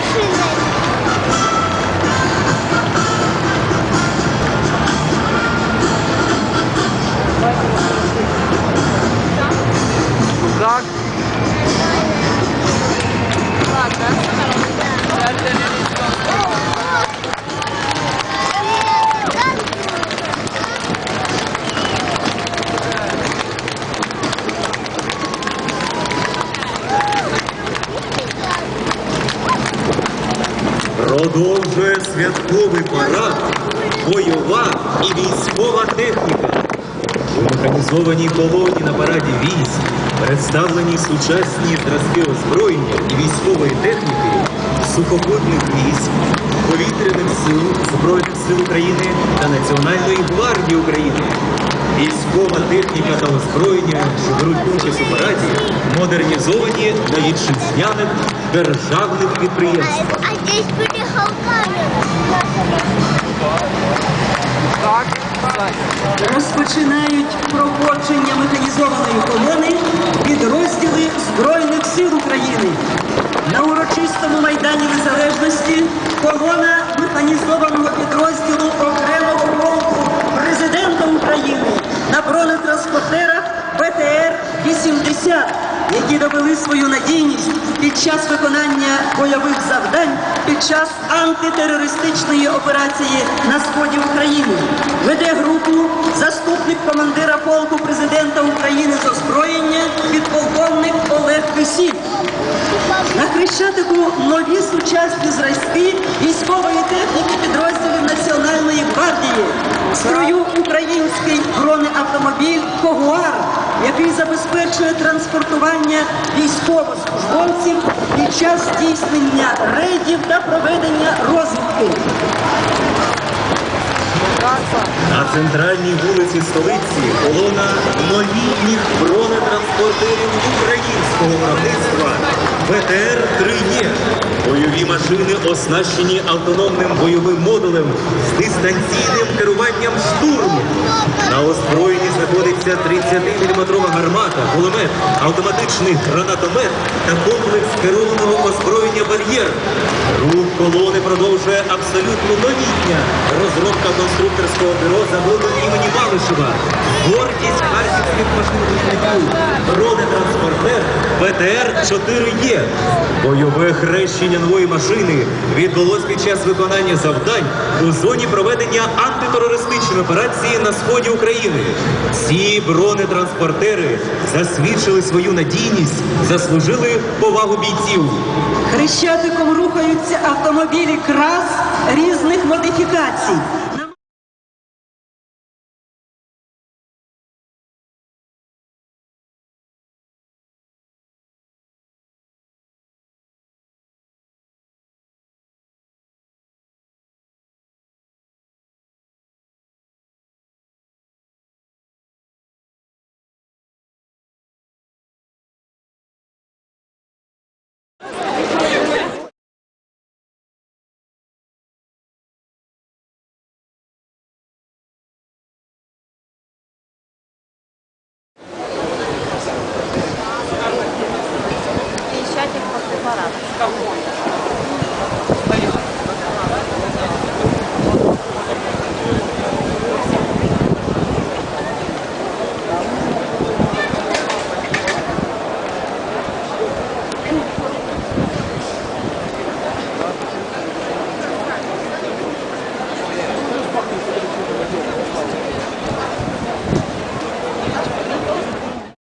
是的？Продовжує святковий парад, бойова і військова техніка. У механізованій колоні на параді військ представлені сучасні зразки озброєння і військової техніки сухопутних військ, повітряних сил Збройних сил України та Національної гвардії України. Військова техніка та озброєння, що беруть участь у параді, модернізовані на вітчизняних державних підприємствах. Розпочинають проходження механізованої колони підрозділи Збройних сил України. На урочистому майдані Незалежності колона механізованого підрозділу окремого полку президента України на бронетранспортерах БТР-80, які довели свою надійність під час виконання бойових завдань під час антитерористичної операції на сході України. Веде групу заступник командира полку президента України з озброєння підполковник Олег Кисіль. На Хрещатику нові сучасні зразки військової техніки підрозділів Національної гвардії. Строю український бронеавтомобіль який забезпечує транспортування військовослужбовців під час здійснення рейдів та проведення розвідки. На центральній вулиці столиці колона новітніх бронетранспортерів українського виробництва БТР-3Е. Бойові машини оснащені автономним бойовим модулем з дистанційним керуванням штурму. На озброєнні знаходиться 30-мм гармата, кулемет, автоматичний гранатомет та комплекс керованого озброєння бар'єр. Рух колони продовжує абсолютно новітня розробка конструкторського бюро заводу імені Малишева. Гордість харківських машинобудівників. Бронетранспортер БТР-4Е. Бойове хрещення нової машини відбулось під час виконання завдань у зоні проведення антитерористичної операції на сході України. Ці бронетранспортери засвідчили свою надійність, заслужили повагу бійців. Хрещатиком рухаються автомобілі КРАС різних модифікацій. ficar ruim.